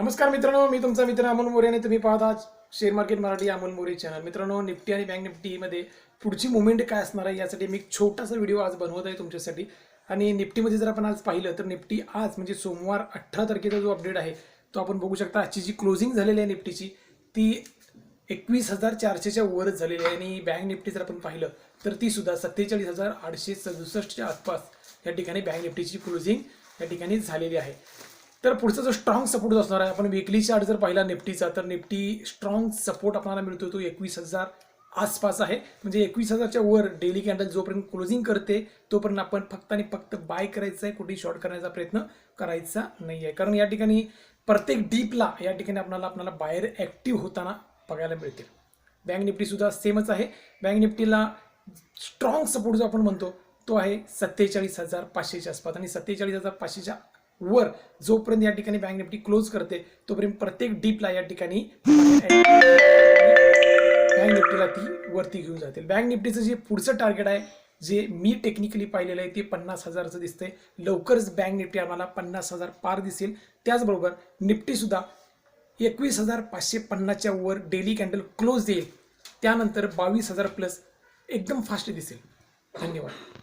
नमस्कार मित्रांनो मी तुमचा मित्र अमोल मोरे आणि तुम्ही पाहता share market Marathi Amol More channel मित्रांनो निफ्टी आणि बँक निफ्टीमध्ये पुढची मुवमेंट काय असणार आहे यासाठी मी एक छोटासा व्हिडिओ आज बनवत आहे तुमच्यासाठी. आणि निफ्टीमध्ये जर आपण आज पाहिलं तर निफ्टी आज म्हणजे सोमवार अठरा तारखेचा जो अपडेट आहे तो आपण बघू शकता. आजची जी क्लोजिंग झालेली आहे निफ्टीची ती एकवीस हजार चारशेच्या वरच झालेली आहे. आणि बँक निफ्टी जर आपण पाहिलं तर ती सुद्धा सत्तेचाळीस हजार आठशे सदुसष्टच्या आसपास या ठिकाणी बँक निफ्टीची क्लोजिंग या ठिकाणी झालेली आहे. तर पुढचा जो स्ट्रॉंग सपोर्ट असणार आहे आपण विकली चार्ट जर पाहिला निफ्टीचा तर निफ्टी स्ट्रॉंग सपोर्ट आपल्याला मिळतो तो एकवीस हजार आसपास आहे. म्हणजे एकवीस हजारच्या वर डेली कॅन्डल जोपर्यंत क्लोजिंग करते तोपर्यंत आपण फक्त आणि फक्त बाय करायचं आहे कुठेही शॉर्ट करण्याचा प्रयत्न करायचा नाही आहे कारण या ठिकाणी प्रत्येक डीपला या ठिकाणी आपल्याला आपल्याला बाहेर ॲक्टिव्ह होताना बघायला मिळतील. बँक निफ्टीसुद्धा सेमच आहे. बँक निफ्टीला स्ट्रॉंग सपोर्ट जो आपण म्हणतो तो आहे सत्तेचाळीस हजार पाचशेच्या आसपास. आणि सत्तेचाळीस हजार पाचशेच्या वर जोपर्यंत या ठिकाणी बँक निफ्टी क्लोज करते तोपर्यंत प्रत्येक डीपला या ठिकाणी बँक निफ्टीला ती वरती घेऊन जातील बँक निफ्टीचं जे पुढचं टार्गेट आहे जे मी टेक्निकली पाहिलेलं आहे ते पन्नास हजारचं दिसतंय. लवकरच बँक निफ्टी आम्हाला पन्नास हजार पार दिसेल. त्याचबरोबर निफ्टीसुद्धा एकवीस हजार पाचशे पन्नासच्या वर डेली कॅन्डल क्लोज देईल. त्यानंतर बावीस हजार प्लस एकदम फास्ट दिसेल. धन्यवाद.